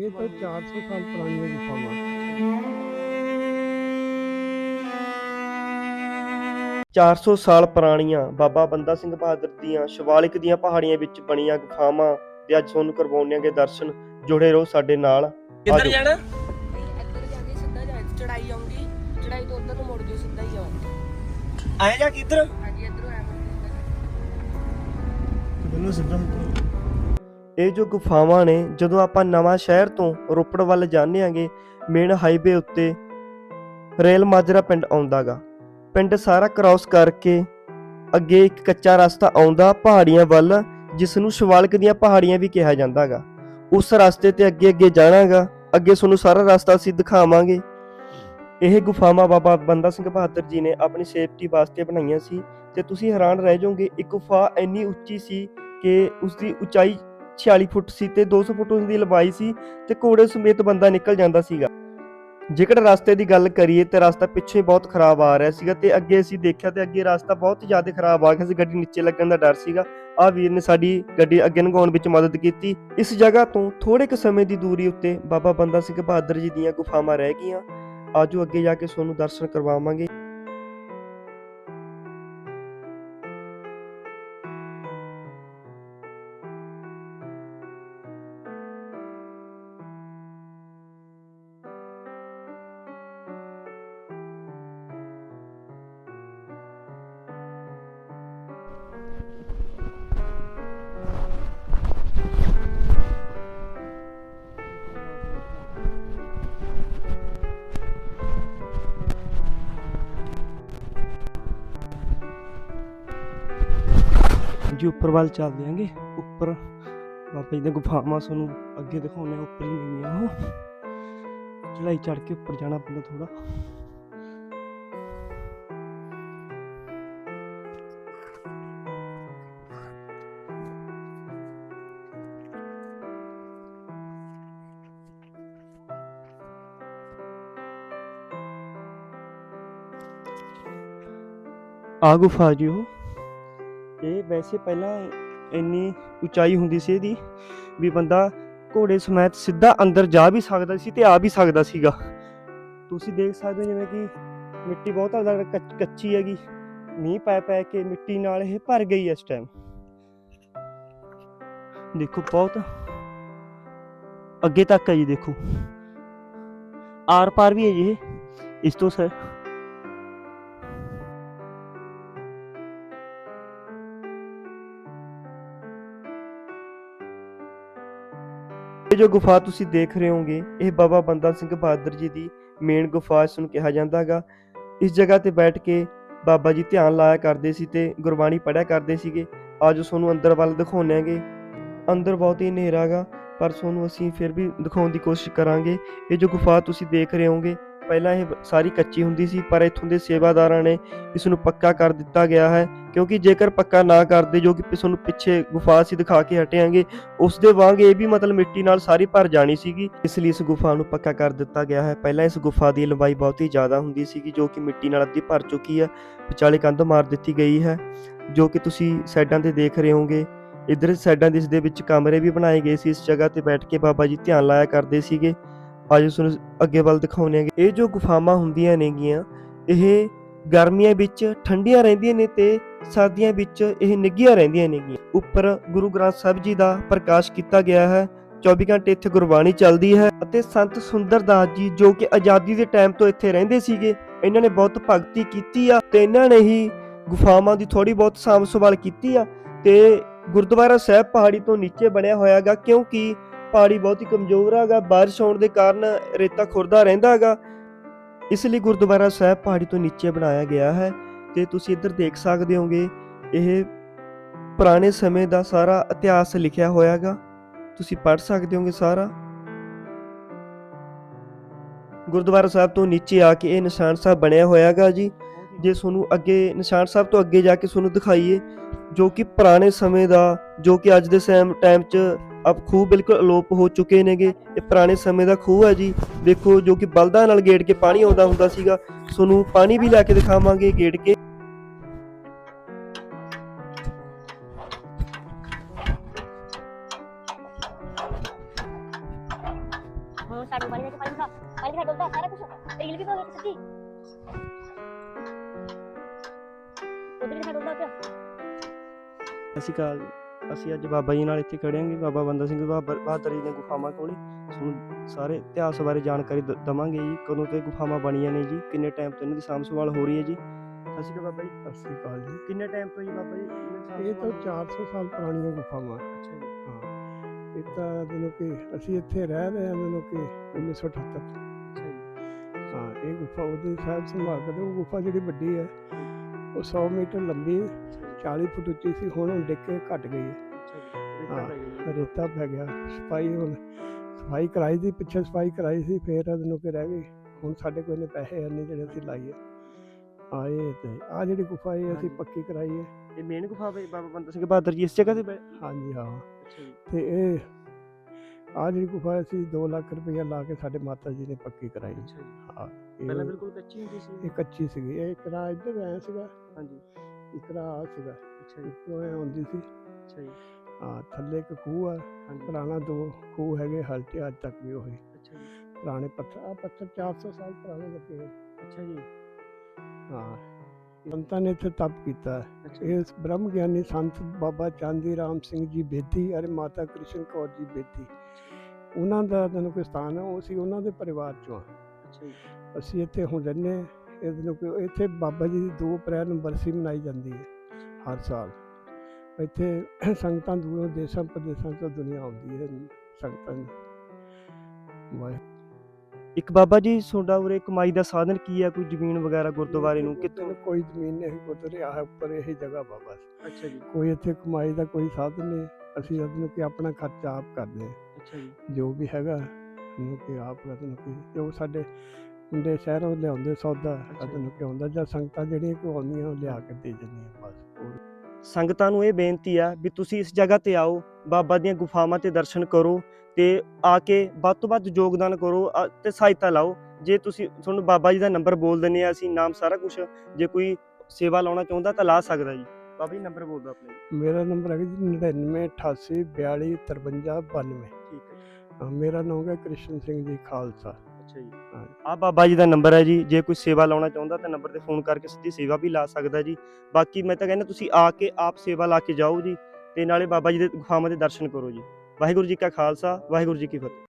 ਇਹ ਤਾਂ 400 ਸਾਲ ਪੁਰਾਣੀਆਂ ਗੁਫਾਵਾਂ। 400 ਸਾਲ ਪੁਰਾਣੀਆਂ ਬਾਬਾ ਬੰਦਾ ਸਿੰਘ ਬਹਾਦਰ ਦੀਆਂ ਸ਼ਿਵਾਲਿਕ ਦੀਆਂ ਪਹਾੜੀਆਂ ਵਿੱਚ ਬਣੀਆਂ ਗੁਫਾਵਾਂ ਤੇ ਅੱਜ ਤੁਹਾਨੂੰ ਕਰਵਾਉਣਾਂਗੇ ਦਰਸ਼ਨ। ਜੁੜੇ ਰਹੋ ਸਾਡੇ ਨਾਲ। ਕਿੱਧਰ। ਜਾਣਾ? ਇੱਧਰ ਜਾ ਕੇ ਸਿੱਧਾ ਜਾ ਚੜਾਈ ਆਉਂਗੀ ਚੜਾਈ ਤੋਂ ਉੱਧਰ ਨੂੰ ਮੁੜ ਜਾਓ ਸਿੱਧਾ ਹੀ ਆਓ। ਆਏ ਜਾ ਕਿੱਧਰ ਹਾਂਜੀ ਇੱਧਰੋਂ ਮੁੜ ਮੈਨੂੰ ਸਿੱਧਾ ਇਹ ਜੋ ਗੁਫਾਵਾਂ ਨੇ, ਜਦੋਂ ਆਪਾਂ ਨਵਾਂ ਸ਼ਹਿਰ ਤੋਂ ਰੋਪੜ ਵੱਲ ਜਾਂਦੇ ਆਂਗੇ ਮੇਨ ਹਾਈਵੇ ਉੱਤੇ ਰੇਲ ਮਾਜਰਾ ਪਿੰਡ ਆਉਂਦਾਗਾ। ਪਿੰਡ ਸਾਰਾ ਕ੍ਰਾਸ ਕਰਕੇ ਅੱਗੇ ਇੱਕ ਕੱਚਾ ਰਸਤਾ ਆਉਂਦਾ ਪਹਾੜੀਆਂ ਵੱਲ ਜਿਸ ਨੂੰ ਸ਼ਿਵਾਲਿਕ ਦੀਆਂ ਪਹਾੜੀਆਂ ਵੀ ਕਿਹਾ ਜਾਂਦਾਗਾ। ਉਸ ਰਸਤੇ ਤੇ ਅੱਗੇ ਅੱਗੇ ਜਾਣਾਗਾ, ਅੱਗੇ ਤੁਹਾਨੂੰ ਸਾਰਾ ਰਸਤਾ ਅਸੀਂ ਦਿਖਾਵਾਂਗੇ। ਇਹ ਗੁਫਾਵਾਂ ਬਾਬਾ ਬੰਦਾ ਸਿੰਘ ਬਹਾਦਰ ਜੀ ਨੇ ਆਪਣੀ ਸੇਫਟੀ ਵਾਸਤੇ ਬਣਾਈਆਂ ਸੀ, ਤੇ ਤੁਸੀਂ ਹੈਰਾਨ ਰਹਿ ਜਾਓਗੇ, ਇੱਕ ਗੁਫਾ ਇੰਨੀ ਉੱਚੀ ਸੀ ਕਿ ਉਸ ਦੀ ਉਚਾਈ 46 ਫੁੱਟ ਸੀ ਤੇ 200 ਫੁੱਟ ਉਸ ਦੀ ਲੰਬਾਈ ਸੀ ਤੇ ਘੋੜੇ ਸਮੇਤ ਬੰਦਾ ਨਿਕਲ ਜਾਂਦਾ ਸੀਗਾ। ਜੇਕਰ ਰਸਤੇ ਦੀ ਗੱਲ ਕਰੀਏ ਤੇ ਰਸਤਾ ਪਿੱਛੇ ਬਹੁਤ ਖਰਾਬ ਆ ਰਿਹਾ ਸੀਗਾ ਤੇ ਅੱਗੇ ਅਸੀਂ ਦੇਖਿਆ ਤੇ ਅੱਗੇ ਰਸਤਾ ਬਹੁਤ ਜ਼ਿਆਦਾ ਖਰਾਬ ਆ ਗਿਆ ਸੀ, ਗੱਡੀ ਨੀਚੇ ਲੱਗਣ ਦਾ ਡਰ ਸੀਗਾ। ਆ ਵੀਰ ਨੇ ਸਾਡੀ ਗੱਡੀ ਅੱਗੇ ਲੰਘਾਉਣ ਵਿੱਚ ਮਦਦ ਕੀਤੀ। ਇਸ ਜਗ੍ਹਾ ਤੋਂ ਥੋੜੇ ਕੁ ਸਮੇਂ ਦੀ ਦੂਰੀ ਉੱਤੇ ਬਾਬਾ ਬੰਦਾ ਸਿੰਘ ਬਹਾਦਰ ਜੀ ਦੀਆਂ ਗੁਫਾਵਾਂ ਰਹਿ ਗਈਆਂ। ਆਜੋ ਅੱਗੇ ਜਾ ਕੇ ਤੁਹਾਨੂੰ ਦਰਸ਼ਨ ਕਰਵਾਵਾਂਗੇ। ਜੀ ਉੱਪਰ ਵੱਲ ਚੱਲਦੇ ਆਂਗੇ ਉੱਪਰ ਬਾਬਾ ਜੀ ਦੀਆਂ ਗੁਫਾਵਾਂ ਤੁਹਾਨੂੰ ਅੱਗੇ ਦਿਖਾਉਣੇ ਆ ਉੱਪਰ ਹੀ ਨਹੀਂ ਆ। ਉਹ ਚੜਾਈ ਚੜ ਕੇ ਉੱਪਰ ਜਾਣਾ ਪੈਂਦਾ ਥੋੜਾ ਆ ਗੁਫਾ ਜੀ ਉਹ। ਵੈਸੇ ਪਹਿਲਾਂ ਇੰਨੀ ਉਚਾਈ ਹੁੰਦੀ ਸੀ ਇਹਦੀ ਵੀ ਬੰਦਾ ਘੋੜੇ ਸਮੇਤ ਸਿੱਧਾ ਅੰਦਰ ਜਾ ਵੀ ਸਕਦਾ ਸੀ ਤੇ ਆ ਵੀ ਸਕਦਾ ਸੀਗਾ। ਤੁਸੀਂ ਦੇਖ ਸਕਦੇ ਹੋ ਜਿਵੇਂ ਕਿ ਮਿੱਟੀ ਬਹੁਤ ਜ਼ਿਆਦਾ ਕੱਚੀ ਹੈਗੀ। ਮੀਂਹ ਪੈ ਪੈ ਕੇ ਮਿੱਟੀ ਨਾਲ ਇਹ ਭਰ ਗਈ ਇਸ ਟਾਈਮ ਦੇਖੋ ਬਹੁਤ ਅੱਗੇ ਤੱਕ ਹੈ ਜੀ ਦੇਖੋ। ਆਰ ਪਾਰ ਵੀ ਹੈ ਜੀ ਇਹ। ਇਸ ਤੋਂ ਸਰ ਇਹ ਜੋ ਗੁਫਾ ਤੁਸੀਂ ਦੇਖ ਰਹੇ ਹੋਗੇ ਇਹ ਬਾਬਾ ਬੰਦਾ ਸਿੰਘ ਬਹਾਦਰ ਜੀ ਦੀ ਮੇਨ ਗੁਫਾ ਇਸ ਨੂੰ ਕਿਹਾ ਜਾਂਦਾਗਾ ਇਸ ਜਗ੍ਹਾ ਤੇ ਬੈਠ ਕੇ ਬਾਬਾ ਜੀ ਧਿਆਨ ਲਾਇਆ ਕਰਦੇ ਸੀ ਤੇ ਗੁਰਬਾਣੀ ਪੜ੍ਹਿਆ ਕਰਦੇ ਸੀਗੇ। ਅੱਜ ਤੁਹਾਨੂੰ ਅੰਦਰ ਵੱਲ ਦਿਖਾਉਂਦੇ ਆਂਗੇ ਅੰਦਰ ਬਹੁਤ ਹੀ ਹਨੇਰਾ ਗਾ ਪਰ ਤੁਹਾਨੂੰ ਅਸੀਂ ਫਿਰ ਵੀ ਦਿਖਾਉਣ ਦੀ ਕੋਸ਼ਿਸ਼ ਕਰਾਂਗੇ। ਇਹ ਜੋ ਗੁਫਾ ਤੁਸੀਂ ਦੇਖ ਰਹੇ ਹੋਗੇ ਪਹਿਲਾਂ ਇਹ ਸਾਰੀ ਕੱਚੀ ਹੁੰਦੀ ਸੀ, ਪਰ ਇੱਥੋਂ ਦੇ ਸੇਵਾਦਾਰਾਂ ਨੇ ਇਸ ਨੂੰ ਪੱਕਾ ਕਰ ਦਿੱਤਾ ਗਿਆ ਹੈ, ਕਿਉਂਕਿ ਜੇਕਰ ਪੱਕਾ ਨਾ ਕਰਦੇ ਜੋ ਕਿ ਤੁਹਾਨੂੰ ਪਿੱਛੇ ਗੁਫਾ ਅਸੀਂ ਦਿਖਾ ਕੇ ਹਟਿਆਂਗੇ, ਉਸ ਦੇ ਵਾਂਗ ਇਹ ਵੀ ਮਤਲਬ ਮਿੱਟੀ ਨਾਲ ਸਾਰੀ ਭਰ ਜਾਣੀ ਸੀਗੀ, ਇਸ ਲਈ ਇਸ ਗੁਫਾ ਨੂੰ ਪੱਕਾ ਕਰ ਦਿੱਤਾ ਗਿਆ ਹੈ। ਪਹਿਲਾਂ ਇਸ ਗੁਫਾ ਦੀ ਲੰਬਾਈ ਬਹੁਤ ਹੀ ਜ਼ਿਆਦਾ ਹੁੰਦੀ ਸੀਗੀ, ਜੋ ਕਿ ਮਿੱਟੀ ਨਾਲ ਅੱਧੀ ਭਰ ਚੁੱਕੀ ਹੈ, ਵਿਚਾਲੇ ਕੰਧ ਮਾਰ ਦਿੱਤੀ ਗਈ ਹੈ, ਜੋ ਕਿ ਤੁਸੀਂ ਸਾਈਡਾਂ ਤੇ ਦੇਖ ਰਹੇ ਹੋਗੇ ਇਧਰ ਸਾਈਡਾਂ ਦੇ ਇਸ ਦੇ ਵਿੱਚ ਕਮਰੇ ਵੀ ਬਣਾਏ ਗਏ ਸੀ, ਇਸ ਜਗ੍ਹਾ ਤੇ ਬੈਠ ਕੇ ਬਾਬਾ ਜੀ ਧਿਆਨ ਲਾਇਆ ਕਰਦੇ ਸੀਗੇ। ਅੱਜ ਤੁਹਾਨੂੰ ਅੱਗੇ ਵੱਲ ਦਿਖਾਉਂਦੇ ਹਾਂ ਇਹ ਜੋ ਗੁਫਾਵਾਂ ਹੁੰਦੀਆਂ ਨੇਗੀਆਂ, ਇਹ ਗਰਮੀਆਂ ਵਿੱਚ ਠੰਡੀਆਂ ਰਹਿੰਦੀਆਂ ਨੇ ਤੇ ਸਰਦੀਆਂ ਵਿੱਚ ਇਹ ਨਿੱਘੀਆਂ ਰਹਿੰਦੀਆਂ ਨੇਗੀਆਂ। ਉੱਪਰ ਗੁਰੂ ਗ੍ਰੰਥ ਸਾਹਿਬ ਜੀ ਦਾ ਪ੍ਰਕਾਸ਼ ਕੀਤਾ ਗਿਆ ਹੈ 24 ਘੰਟੇ ਇੱਥੇ ਗੁਰਬਾਣੀ ਚੱਲਦੀ ਹੈ ਅਤੇ ਸੰਤ ਸੁੰਦਰਦਾਸ ਜੀ ਜੋ ਕਿ ਆਜ਼ਾਦੀ ਦੇ ਟਾਈਮ ਤੋਂ ਇੱਥੇ ਰਹਿੰਦੇ ਸੀਗੇ, ਇਹਨਾਂ ਨੇ ਬਹੁਤ ਭਗਤੀ ਕੀਤੀ ਆ ਤੇ ਇਹਨਾਂ ਨੇ ਹੀ ਗੁਫਾਵਾਂ ਦੀ ਥੋੜੀ ਬਹੁਤ ਸਾਂਭ ਸੰਭਾਲ ਕੀਤੀ ਆ ਤੇ ਗੁਰਦੁਆਰਾ ਸਾਹਿਬ ਪਹਾੜੀ ਤੋਂ ਨੀਚੇ ਬਣਿਆ ਹੋਇਆਗਾ ਕਿਉਂਕਿ ਪਹਾੜੀ ਬਹੁਤ ਹੀ ਕਮਜ਼ੋਰ ਹੈਗਾ ਬਾਰਿਸ਼ ਹੋਣ ਦੇ ਕਾਰਨ ਰੇਤਾ ਖੁਰਦਾ ਰਹਿੰਦਾ ਹੈਗਾ ਇਸ ਲਈ ਗੁਰਦੁਆਰਾ ਸਾਹਿਬ ਪਹਾੜੀ ਤੋਂ ਨੀਚੇ ਬਣਾਇਆ ਗਿਆ ਹੈ ਤੇ ਤੁਸੀਂ ਇੱਧਰ ਦੇਖ ਸਕਦੇ ਹੋਗੇ, ਇਹ ਪੁਰਾਣੇ ਸਮੇਂ ਦਾ ਸਾਰਾ ਇਤਿਹਾਸ ਲਿਖਿਆ ਹੋਇਆ ਹੋਇਆਗਾ ਤੁਸੀਂ ਪੜ੍ਹ ਸਕਦੇ ਹੋਗੇ ਸਾਰਾ। ਗੁਰਦੁਆਰਾ ਸਾਹਿਬ ਤੋਂ ਨੀਚੇ ਆ ਕੇ ਇਹ ਨਿਸ਼ਾਨ ਸਾਹਿਬ ਬਣਿਆ ਹੋਇਆ ਹੋਇਆਗਾ ਜੀ। ਜੇ ਤੁਹਾਨੂੰ ਅੱਗੇ, ਨਿਸ਼ਾਨ ਸਾਹਿਬ ਤੋਂ ਅੱਗੇ ਜਾ ਕੇ ਤੁਹਾਨੂੰ ਦਿਖਾਈਏ, ਜੋ ਕਿ ਪੁਰਾਣੇ ਸਮੇਂ ਦਾ, ਜੋ ਕਿ ਅੱਜ ਦੇ ਸੈਮ, ਟਾਈਮ 'ਚ ਅਬ ਖੂਹ ਬਿਲਕੁਲ ਅਲੋਪ ਹੋ ਚੁੱਕੇ ਨੇਗੇ। ਇਹ ਪੁਰਾਣੇ ਸਮੇਂ ਦਾ ਖੂਹ ਹੈ ਜੀ। ਦੇਖੋ ਜੋ ਕਿ ਬਲਦਾਂ ਨਾਲ ਗੇੜ ਕੇ ਪਾਣੀ ਆਉਂਦਾ ਹੁੰਦਾ ਸੀਗਾ ਤੁਹਾਨੂੰ ਪਾਣੀ ਵੀ ਲੈ ਕੇ ਦਿਖਾਵਾਂਗੇ ਗੇੜ ਕੇ। ਹੁਣ ਸਾਡੇ ਅਸੀਂ ਅੱਜ ਬਾਬਾ ਜੀ ਨਾਲ ਇੱਥੇ ਖੜੇ ਹਾਂਗੇ ਬਾਬਾ ਬੰਦਾ ਸਿੰਘ ਬਹਾਦਰ ਬਹਾਦਰ ਜੀ ਦੀਆਂ ਗੁਫਾਵਾਂ ਕੋਲੇ ਤੁਹਾਨੂੰ ਸਾਰੇ ਇਤਿਹਾਸ ਬਾਰੇ ਜਾਣਕਾਰੀ ਦਵਾਂਗੇ ਜੀ ਕਦੋਂ ਤੇ ਗੁਫਾਵਾਂ ਬਣੀਆਂ ਨੇ ਜੀ ਕਿੰਨੇ ਟਾਈਮ ਤੋਂ ਇਹਨਾਂ ਦੀ ਸਾਂਭ ਸੰਭਾਲ ਹੋ ਰਹੀ ਹੈ ਜੀ। ਸਤਿ ਸ਼੍ਰੀ ਅਕਾਲ ਬਾਬਾ ਜੀ। ਸਤਿ ਸ੍ਰੀ ਅਕਾਲ ਜੀ। ਕਿੰਨੇ ਟਾਈਮ ਤੋਂ ਜੀ ਬਾਬਾ ਜੀ ਇਹ ਤਾਂ ਸੰਭਾਲ? 400 ਸਾਲ ਪੁਰਾਣੀਆਂ ਗੁਫਾਵਾਂ। ਅੱਛਾ ਜੀ। ਹਾਂ। ਇਹ ਤਾਂ ਮੈਨੂੰ ਕਿ ਅਸੀਂ ਇੱਥੇ ਰਹਿ ਰਹੇ ਹਾਂ ਮੈਨੂੰ ਕਿ 1978 ਅੱਛਾ ਜੀ। ਹਾਂ ਇਹ ਗੁਫਾ ਉਹਦੇ ਸਾਹਿਬ ਸੰਭਾਲ ਕਰਦੇ ਉਹ ਗੁਫਾ ਜਿਹੜੀ ਵੱਡੀ ਹੈ ਉਹ 100 ਮੀਟਰ ਲੰਬੀ ਹੈ। 40 ਫੁੱਟ ਉੱਚੀ ਸੀ ਹੁਣ ਉਹ ਡਿੱਗ ਕੇ ਘਟ ਗਈ ਹੈ। ਹਾਂ। ਰੇਤਾ ਪੈ ਗਿਆ ਸਫ਼ਾਈ ਹੁਣ ਸਫ਼ਾਈ ਕਰਾਈ ਦੀ ਪਿੱਛੇ ਸਫ਼ਾਈ ਕਰਾਈ ਸੀ ਫੇਰ ਇਹਨੂੰ ਕਿ ਰਹਿ ਗਈ। ਹੁਣ ਸਾਡੇ ਕੋਲ ਨੇ ਪੈਸੇ ਇੰਨੇ ਜਿਹੜੇ ਅਸੀਂ ਲਾਈਏ ਆਏ ਤੇ ਆ ਜਿਹੜੀ ਗੁਫਾ ਇਹ ਅਸੀਂ। ਪੱਕੀ ਕਰਾਈ ਹੈ। ਇਹ ਮੇਨ ਗੁਫਾ ਬਈ ਬਾਬਾ ਬੰਦਾ ਸਿੰਘ ਬਹਾਦਰ ਜੀ ਇਸ ਜਗ੍ਹਾ ਤੇ ਹਾਂਜੀ ਹਾਂ। ਤੇ ਇਹ ਆ ਜਿਹੜੀ ਗੁਫਾ ਅਸੀਂ 2 ਲੱਖ ਰੁਪਇਆ ਲਾ ਕੇ ਸਾਡੇ ਮਾਤਾ ਜੀ ਨੇ ਪੱਕੀ ਕਰਾਈ। ਹਾਂ ਪਹਿਲਾਂ ਬਿਲਕੁਲ ਕੱਚੀ ਹੁੰਦੀ ਸੀ। ਇਹ ਕੱਚੀ ਸੀਗੀ ਇਹ ਕਿਰਾ ਇੱਧਰ ਆਇਆ ਸੀਗਾ। ਹਾਂਜੀ। ਇਕਰਾ ਆ ਸੀਗਾ। ਅੱਛਾ ਜੀ। ਉੱਪਰੋਂ ਇਹ ਆਉਂਦੀ ਸੀ। ਅੱਛਾ ਜੀ। ਹਾਂ ਥੱਲੇ ਇੱਕ ਖੂਹ ਆ। ਹਾਂਜੀ। ਪੁਰਾਣਾ ਦੋ ਖੂਹ ਹੈਗੇ ਹਲਟੇ ਅੱਜ ਤੱਕ ਵੀ ਉਹੀ। ਅੱਛਾ ਜੀ। ਪੁਰਾਣੇ ਪੱਥਰ ਆ ਪੱਥਰ 400 ਸਾਲ ਪੁਰਾਣੇ ਲੱਗੇ ਹੋਏ। ਅੱਛਾ ਜੀ। ਹਾਂ। ਸੰਤਾਂ ਨੇ ਇੱਥੇ ਤਪ ਕੀਤਾ। ਅੱਛਾ ਜੀ, ਇਹ ਬ੍ਰਹਮ ਗਿਆਨੀ ਸੰਤ ਬਾਬਾ ਚਾਂਦੀ ਰਾਮ ਸਿੰਘ ਜੀ ਬੇਦੀ ਅਤੇ ਮਾਤਾ ਕ੍ਰਿਸ਼ਨ ਕੌਰ ਜੀ ਬੇਦੀ। ਉਹਨਾਂ ਦਾ ਤੈਨੂੰ ਕੋਈ ਸਥਾਨ ਹੈ? ਉਹ ਸੀ ਉਹਨਾਂ ਦੇ ਪਰਿਵਾਰ ਚੋਂ ਆ। ਅੱਛਾ ਜੀ। ਅਸੀਂ ਇੱਥੇ ਹੁਣ ਰਹਿੰਦੇ ਹਾਂ। ਇਹਦੇ ਨੂੰ ਕੋਈ ਇੱਥੇ ਬਾਬਾ ਜੀ ਦੀ 2 ਅਪ੍ਰੈਲ ਨੂੰ ਬਰਸੀ ਮਨਾਈ ਜਾਂਦੀ ਹੈ ਹਰ ਸਾਲ। ਇੱਥੇ ਸੰਗਤਾਂ ਦੂਰੋਂ ਦੇਸ਼ਾਂ ਪ੍ਰਦੇਸ਼ਾਂ ਤੋਂ ਦੁਨੀਆ ਆਉਂਦੀ ਹੈ ਸੰਗਤਾਂ ਵਾਹਿ ਇੱਕ ਬਾਬਾ ਜੀ ਤੁਹਾਡਾ ਉਰੇ ਕਮਾਈ ਦਾ ਸਾਧਨ ਕੀ ਹੈ? ਕੋਈ ਜ਼ਮੀਨ ਵਗੈਰਾ ਗੁਰਦੁਆਰੇ ਨੂੰ ਇੱਥੇ ਕੋਈ ਜ਼ਮੀਨ ਨਹੀਂ ਗੁਰਦੁਆਰੇ ਆ ਉੱਪਰ ਇਹੀ ਜਗ੍ਹਾ ਬਾਬਾ ਅੱਛਾ ਜੀ। ਕੋਈ ਇੱਥੇ ਕਮਾਈ ਦਾ ਕੋਈ ਸਾਧਨ ਨਹੀਂ ਅਸੀਂ ਉਹਨੂੰ ਕਿ ਆਪਣਾ ਖਰਚਾ ਆਪ ਕਰਦੇ ਹਾਂ। ਅੱਛਾ ਜੀ। ਜੋ ਵੀ ਹੈਗਾ ਉਹਨੂੰ ਕਿ ਆਪ ਕਰਦੇ ਨੂੰ ਕਿ ਜੋ ਸਾਡੇ ਮੁੰਡੇ ਸ਼ਹਿਰੋਂ ਲਿਆਉਂਦੇ ਸੌਦਾ। ਉਹਨੂੰ ਕਿ ਆਉਂਦਾ ਜਾਂ ਸੰਗਤਾਂ ਜਿਹੜੀਆਂ ਕਿ ਆਉਂਦੀਆਂ ਉਹ ਲਿਆ ਕੇ ਦੇ ਜਾਂਦੀਆਂ ਬਸ। ਸੰਗਤਾਂ ਨੂੰ ਇਹ ਬੇਨਤੀ ਆ ਵੀ ਤੁਸੀਂ ਇਸ ਜਗ੍ਹਾ ਤੇ ਆਓ ਬਾਬਾ ਦੀਆਂ ਗੁਫਾਵਾਂ ਤੇ ਦਰਸ਼ਨ ਕਰੋ ਤੇ ਆ ਕੇ ਵੱਧ ਤੋਂ ਵੱਧ ਯੋਗਦਾਨ ਕਰੋ ਤੇ ਸਹਾਇਤਾ ਲਾਓ। ਜੇ ਤੁਸੀਂ ਤੁਹਾਨੂੰ ਬਾਬਾ ਜੀ ਦਾ ਨੰਬਰ ਬੋਲ ਦਿੰਨੇ ਆ ਅਸੀਂ ਨਾਮ ਸਾਰਾ ਕੁਝ ਜੇ ਕੋਈ ਸੇਵਾ ਲਾਉਣਾ ਚਾਹੁੰਦਾ ਤਾਂ ਲਾ ਸਕਦਾ ਜੀ। ਬਾਬਾ ਜੀ ਨੰਬਰ ਬੋਲ ਦਿਓ ਆਪਣੇ। ਮੇਰਾ ਨੰਬਰ ਹੈਗਾ ਜੀ 99 88 42 53 92 ਠੀਕ ਹੈ ਹਾਂ, ਮੇਰਾ ਨਾਮ ਹੈ ਕ੍ਰਿਸ਼ਨ ਸਿੰਘ ਜੀ ਖਾਲਸਾ। ਅੱਛਾ ਜੀ। ਆ ਬਾਬਾ ਜੀ ਦਾ ਨੰਬਰ ਹੈ ਜੀ, ਜੇ ਕੋਈ ਸੇਵਾ ਲਾਉਣਾ ਚਾਹੁੰਦਾ ਤਾਂ ਨੰਬਰ ਤੇ ਫੋਨ ਕਰਕੇ ਸਿੱਧੀ ਸੇਵਾ ਵੀ ਲਾ ਸਕਦਾ ਜੀ। ਬਾਕੀ ਮੈਂ ਤਾਂ ਕਹਿੰਦਾ ਤੁਸੀਂ ਆ ਕੇ ਆਪ ਸੇਵਾ ਲਾ ਕੇ ਜਾਓ ਜੀ ਤੇ ਨਾਲੇ ਬਾਬਾ ਜੀ ਦੇ ਗੁਫਾਵਾਂ ਦੇ ਦਰਸ਼ਨ ਕਰੋ ਜੀ। ਵਾਹਿਗੁਰੂ ਜੀ ਕਾ ਖਾਲਸਾ, ਵਾਹਿਗੁਰੂ ਜੀ ਕੀ ਫਤਿਹ।